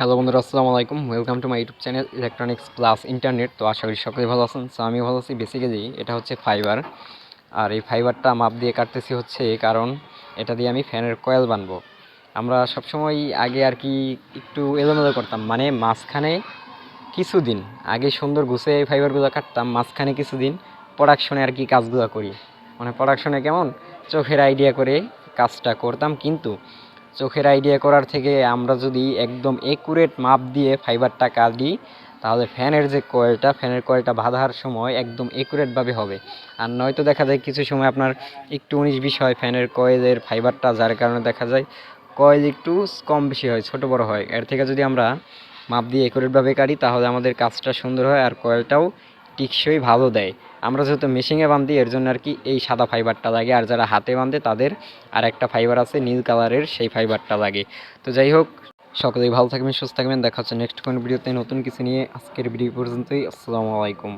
Hello বন্ধুরা, আসসালামু আলাইকুম। Welcome to my YouTube channel electronics plus internet তো আশা করি সকলে ভালো আছেন। সো আমি ভালো আছি। বেসিক্যালি এটা হচ্ছে ফাইবার আর এই ফাইবারটা মাপ দিয়ে কাটতেছি হচ্ছে কারণ এটা দিয়ে আমি ফ্যানের কয়েল বানবো। আমরা সবসময় আগে আর কি একটু এলোমেলো করতাম। মানে মাঝখানে কিছুদিন আগে সুন্দর গুছে এই ফাইবারগুলো কাটতাম। মাঝখানে কিছুদিন প্রোডাকশনে আর কি কাজগুলো করি। মানে প্রোডাকশনে কেমন? চোখের আইডিয়া করে কাজটা করতাম। কিন্তু চোখের আইডিয়া করার থেকে আমরা যদি একদম একুরেট মাপ দিয়ে ফাইবারটা কাটি তাহলে ফ্যানের যে কয়েলটা ফ্যানের কয়েলটা বাঁধার সময় একদম একুরেটভাবে হবে। আর নয়তো দেখা যায় কিছু সময় আপনার একটু উনিশ বিশ হয় ফ্যানের কয়েলের ফাইবারটা যার কারণে দেখা যায় কয়েল একটু কম বেশি হয়, ছোট বড় হয়। এর থেকে যদি আমরা মাপ দিয়ে একুরেটভাবে কাটি, তাহলে আমাদের কাজটা সুন্দর হয় আর কয়েলটাও টিকসই ভালো দেয়। আমরা যেহেতু মেশিনে বাঁধি এর জন্য আর কি এই সাদা ফাইবারটা লাগে। আর যারা হাতে বাঁধে তাদের আর একটা ফাইবার আছে, নীল কালারের সেই ফাইবারটা লাগে। তো যাই হোক, সকলেই ভালো থাকবেন, সুস্থ থাকবেন। দেখা হচ্ছে নেক্সট কোন ভিডিওতে। নতুন কিছু নিয়ে আজকের ভিডিও পর্যন্তই। আসসালামু আলাইকুম।